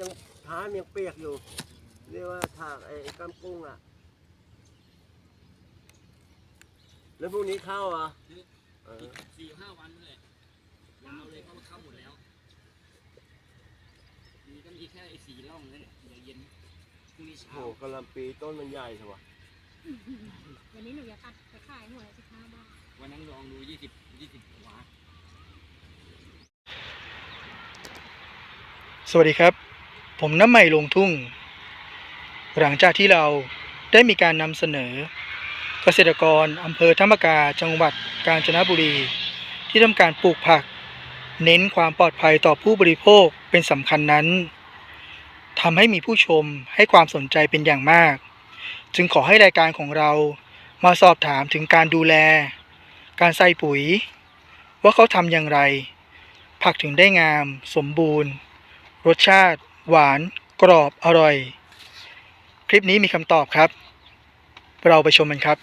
ยังเท้ายังเปียกอยู่ เรียกว่าถากไอ้กำกุ้งอะ แล้วพรุ่งนี้เข้าอะเอออีกสี่ห้าวันเลยยาวเลยเพราะว่าเข้าหมดแล้วมีก็มีแค่ไอ้สีร่องนั่นแหละเดี๋ยวเย็นพรุ่งนี้โหเช้า กะหลำปีต้นมันใหญ่ใช่ปะวันนี้หนูจะตัดไปขายหัวละสิบห้าบาทวันนั้นลองดูยี่สิบยี่สิบกว่าสวัสดีครับ ผมน้ำใหม่ลงทุ่ง หลังจากที่เราได้มีการนำเสนอ เกษตรกรอำเภอธรรมกาจังหวัดกาญจนบุรี ที่ทำการปลูกผัก เน้นความปลอดภัยต่อผู้บริโภคเป็นสำคัญนั้นทำให้มีผู้ชมให้ความสนใจเป็นอย่างมาก จึงขอให้รายการของเรามาสอบถามถึงการดูแล การใส่ปุ๋ย ว่าเขาทำอย่างไร ผักถึงได้งาม สมบูรณ์ รสชาติ หวานกรอบอร่อย คลิปนี้มีคำตอบครับ เราไปชมกันครับ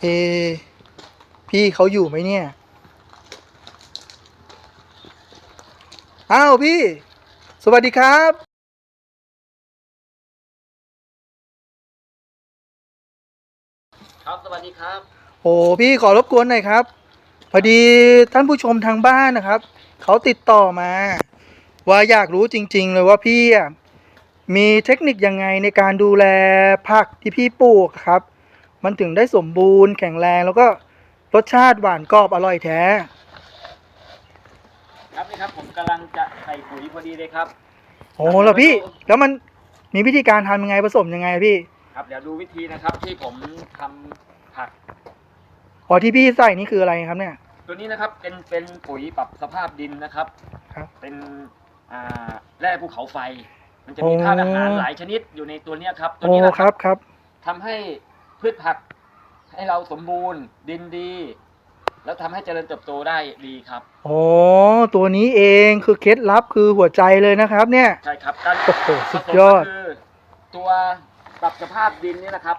เอ พี่เขาอยู่ไหมเนี่ย อ้าวพี่ สวัสดีครับครับ สวัสดีครับ โอ้พี่ขอรบกวนหน่อยครับ พอดีท่านผู้ชมทางบ้านนะครับ เขาติดต่อมา ว่าอยากรู้จริง ๆ เลยว่าพี่อะมีเทคนิคยังไงในการดูแลผักที่พี่ปลูกครับ มันถึงได้สมบูรณ์แข็งแรงแล้วก็รสชาติหวานกรอบอร่อยแท้ ครับนี่ครับผมกำลังจะใส่ปุ๋ยพอดีเลยครับ โอ้แล้วพี่ แล้วมันมีวิธีการทำยังไงผสมยังไงพี่ ครับเดี๋ยวดูวิธีนะครับที่ผมทำผัก อ๋อที่พี่ใส่นี่คืออะไรครับเนี่ย ตัวนี้นะครับเป็นเป็นปุ๋ยปรับสภาพดินนะครับ ครับ เป็นอ่าแร่ภูเขาไฟ มันจะมีธาตุอาหารหลายชนิดอยู่ในตัวเนี้ยครับ ตัวโอ้นี้นะคครัรับบครับ ทำให้พืชผักให้เราสมบูรณ์ ดินดี แล้วทำให้เจริญเติบโตได้ดีครับโอ้ตัวนี้เองคือเคล็ดลับคือหัวใจเลยนะครับ เนี่ย ใช่ครับการโอ้โหผสุดสมยอดก็คือตัวปรับสภาพดินนี่นะครับ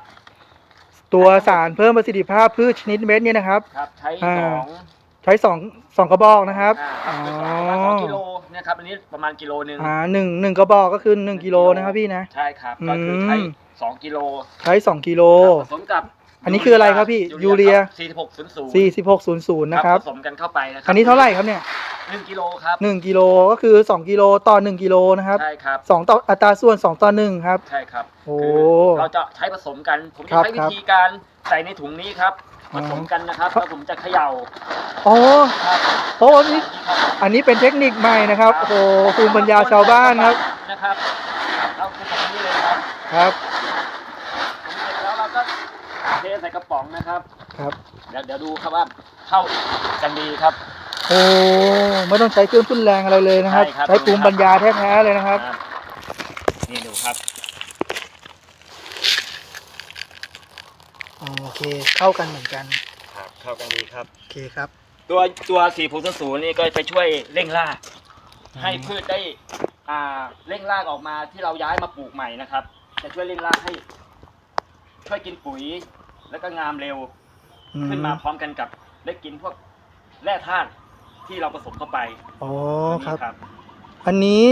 ตัวสารเพิ่มประสิทธิภาพพืชชนิดเม็ดเนี่ยนะครับ ครับใช้อ่าสองใช้สองสองกระบอกนะครับอ่าอ๋อประมาณสองกิโลนะครับอันนี้ประมาณกิโลหนึ่งอ่าหนึ่งหนึ่งกระบอกก็คือหนึ่งกิโลนะครับพี่นะใช่ครับก็คือใช้อืมสองกิโลใช้สองกิโลครับผสมกับ อันนี้คืออะไรครับพี่ยูเรียสี่สิบหกศูนย์ศูนย์สี่สิบหกศูนย์ศูนย์นะครับ ผสมกันเข้าไปนะครัอันนี้เท่าไหร่ครับเนี่ยหนึ่งกิโลครับหนึ่งกิโลก็คือสองกิโลต่อหนึ่งกิโลนะครับใช่ครับสองต่ออัตราส่วนสองต่อหนึ่งครับ ใช่ครับโอ้คือเราจะใช้ผสมกัน ผมครัจะบใช้วิครับธีการใส่ในถุงนี้ครับอ๋ผอสมกันนะครับ แล้วผมจะเขย่าอ๋อครับโอ้นี่อันนี้เป็นเทคนิคใหม่นะครับโอ้โหภูมิปัญญาชาวบ้านครับนะครับเราคือแบบนี้เลยครับ ครับ ผมเสร็จแล้วเราก็ เทใส่กระป๋องนะครับ ครับ เดี๋ยวเดี๋ยวดูครับว่าเข้ากันดีครับ โอ้ไม่ต้องใช้เครื่องทุ่นแรงอะไรเลยนะครับ ใช่ครับ ใช้ภูมิปัญญาแท้ๆเลยนะครับอ่านี่ดูครับ โอเคเข้ากันเหมือนกัน ครับ เข้ากันดีครับ โอเคครับ ตัวตัวสีผูศูนย์นี่ก็ไปช่วยเร่งรากให้พืชได้อ่าเร่งรากออกมาที่เราย้ายมาปลูกใหม่นะครับ จะช่วยเร่งรากให้ ช่วยกินปุ๋ย แล้วก็งามเร็วอืขึ้นมาพร้อมกันกับได้กินพวกแร่ธาตุที่เราผสมเข้าไปอ๋อตัวครับนี้อันนี้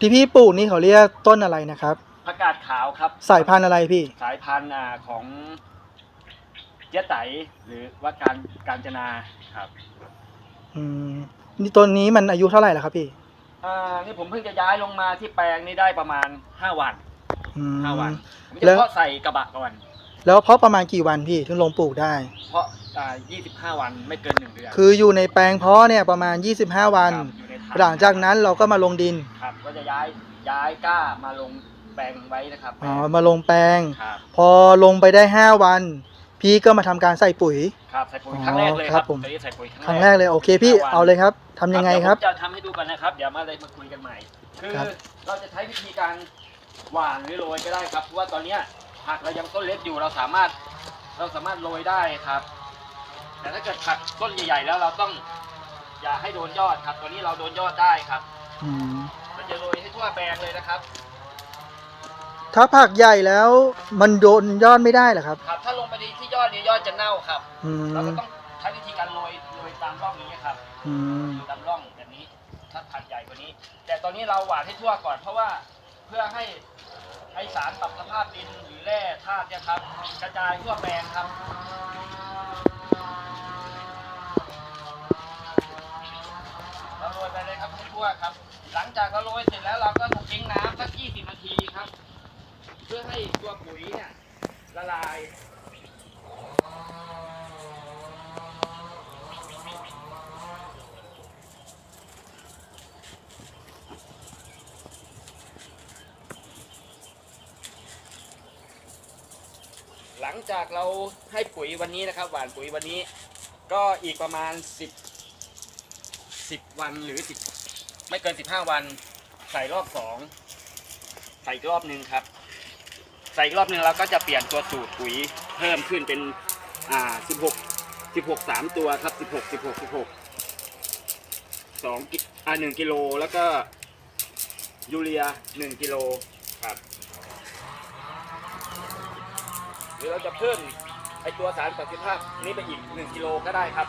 ที่พี่ปลูกนี่เขาเรียกต้นอะไรนะครับ ผักกาดขาวครับ สายพันธุ์อะไรพี่สายพันธุ์อ่าของเจ๊ไตหรือว่าการการจนาครับอืมนี่ต้นนี้มันอายุเท่าไหร่แล้วครับพี่อ่านี่ผมเพิ่งจะย้ายลงมาที่แปลงนี้ได้ประมาณห้าวันอืม ห้าวันผมแล้จะวเพาะใส่กระบะก่อน แล้วเพาะประมาณกี่วันพี่ถึงลงปลูกได้ เพราะอ่ายี่สิบห้าวันไม่เกินหนึ่งเดือนคืออยู่ในแปลงเพาะเนี่ยประมาณ 25 วัน ครับอยู่ในถังหลังจากนั้นเราก็มาลงดินครับก็จะย้ายย้ายก้ามาลงแปลงไว้นะครับอ๋อมาลงแปลง ครับพอลงไปได้ 5 วัน พี่ก็มาทำการใส่ปุ๋ย ครับใส่ปุ๋ยอ๋อครั้งแรกเลยคครัรับบผมตัวนี้ใส่ปุ๋ยครั้งแรกเลยโอเคพี่ห้วัน เอาเลยครับทำยังไงครับ เดี๋วผมจะทำให้ดูกันนะครับ เดี๋ยวมาเลยมาคุยกันใหม่ คือครับ เราจะใช้วิธีการหว่านหรือโรยก็ได้ครับ เพราะว่าตอนเนี้ย ผักเรายังต้นเล็กอยู่เราสามารถเราสามารถโรยได้ครับ แต่ถ้าเกิดผักต้นใหญ่ ๆ แล้วเราต้องอย่าให้โดนยอดครับ ตัวนี้เราโดนยอดได้ครับอืมเราจะโรยให้ทั่วแปลงเลยนะครับ ถ้าผักใหญ่แล้วมันโดนยอดไม่ได้เหรอครับ ครับ ถ้าลงไปที่ยอดเนี่ยยอดจะเน่าครับ อืเรามก็ต้องใช้วิธีการโรยโรยตามร่องนี้ครับ อืมตามร่องแบบนี้ถ้าผักใหญ่กว่านี้ แต่ตอนนี้เราหว่านให้ทั่วก่อนเพราะว่าเพื่อให้ ให้สารปรับสภาพดินหรือแร่ธาตุเนี่ยครับ กระจายทั่วแปลงครับเราโรยไปเลยครับให้ทั่วครับ หลังจากเราโรยเสร็จแล้วเราก็ทิ้งน้ำสัก 20 นาทีครับ เพื่อให้ตัวปุ๋ยเนี่ยละลาย ลังจากเราให้ปุ๋ยวันนี้นะครับ หว่านปุ๋ยวันนี้ ก็อีกประมาณ 10 10 วันหรือ 10 ไม่เกิน 15 วัน ใส่รอบสองใส่อีกรอบหนึ่งครับ ใส่อีกรอบหนึ่งเราก็จะเปลี่ยนตัวสูตรปุ๋ยเพิ่มขึ้นเป็นอ่า16 16 3 ตัวครับ 16 16 16 2กิอ่า1กิโลแล้วก็ยูเรีย1กิโลครับ รือเราจะเพิ่มไอตัวสารประสิทธิภาพนี้ไปอีก 1 กิโลก็ได้ครับ